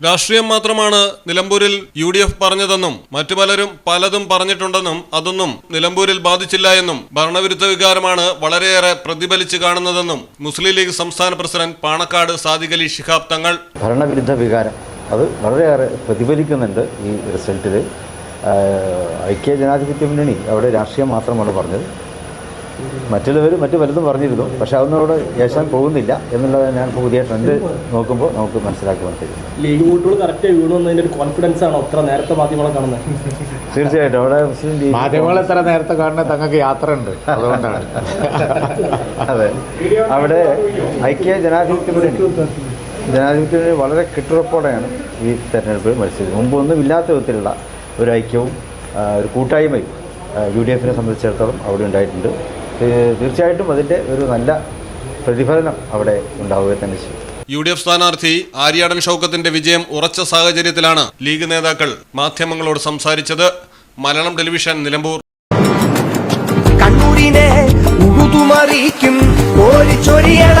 രാഷ്ട്രീയം മാത്രമാണ് നിലമ്പൂരിൽ യു ഡി എഫ് പറഞ്ഞതെന്നും മറ്റു പലരും പലതും പറഞ്ഞിട്ടുണ്ടെന്നും അതൊന്നും നിലമ്പൂരിൽ ബാധിച്ചില്ല എന്നും ഭരണവിരുദ്ധ വികാരമാണ് വളരെയേറെ പ്രതിഫലിച്ചു കാണുന്നതെന്നും മുസ്ലിം ലീഗ് സംസ്ഥാന പ്രസിഡന്റ് പാണക്കാട് സാദിഖ് അലി ശിഹാബ് തങ്ങൾ ഭരണവിരുദ്ധ വികാരം. അത് വളരെയേറെ പ്രതിഫലിക്കുന്നുണ്ട് ഈ റിസൾട്ടിൽ ഐക്യ ജനാധിപത്യ മുന്നണി അവിടെ രാഷ്ട്രീയം മാത്രമാണ് പറഞ്ഞത്. മറ്റുള്ളവർ മറ്റു പലതും പറഞ്ഞിരുന്നു. പക്ഷേ അതൊന്നും അവിടെ യേശാൻ പോകുന്നില്ല എന്നുള്ളത് ഞാൻ പുതിയ ട്രെൻഡ് നോക്കുമ്പോൾ നമുക്ക് മനസ്സിലാക്കുവാൻ കഴിയും ലീഗ് വോട്ടുകൾ കറക്റ്റ് വീണു ഒരു കോൺഫിഡൻസ് ആണോ? അത്ര നേരത്തെ മാധ്യമങ്ങളെ കാണുന്നത് തീർച്ചയായിട്ടും. അവിടെ മുസ്ലിം ലീഗ് മാധ്യമങ്ങൾ എത്ര നേരത്തെ കാണുന്ന തങ്ങൾക്ക് യാത്ര ഉണ്ട് അതുകൊണ്ടാണ്. അതെ. അവിടെ ഐക്യ ജനാധിപത്യ മുന്നണി ജനാധിപത്യ മുന്നണി വളരെ കെട്ടുറപ്പോടെയാണ് ഈ തെരഞ്ഞെടുപ്പിൽ മത്സരിച്ചത്. മുമ്പൊന്നും ഇല്ലാത്ത വിധത്തിലുള്ള ഒരു ഐക്യവും ഒരു കൂട്ടായ്മയും യു ഡി എഫിനെ സംബന്ധിച്ചിടത്തോളം അവിടെ ഉണ്ടായിട്ടുണ്ട്. തീർച്ചയായിട്ടും അതിന്റെ ഒരു നല്ല പ്രതിഫലനം അവിടെ ഉണ്ടാവുക തന്നെ ചെയ്യും. യു ഡി എഫ് സ്ഥാനാർത്ഥി ആര്യാടൻ ഷൗക്കത്തിന്റെ വിജയം ഉറച്ച സാഹചര്യത്തിലാണ് ലീഗ് നേതാക്കൾ മാധ്യമങ്ങളോട് സംസാരിച്ചത്. മലയാളം ടെലിവിഷൻ നിലമ്പൂർ. കണ്ണൂരിനെ കോരിച്ചൊരിയണ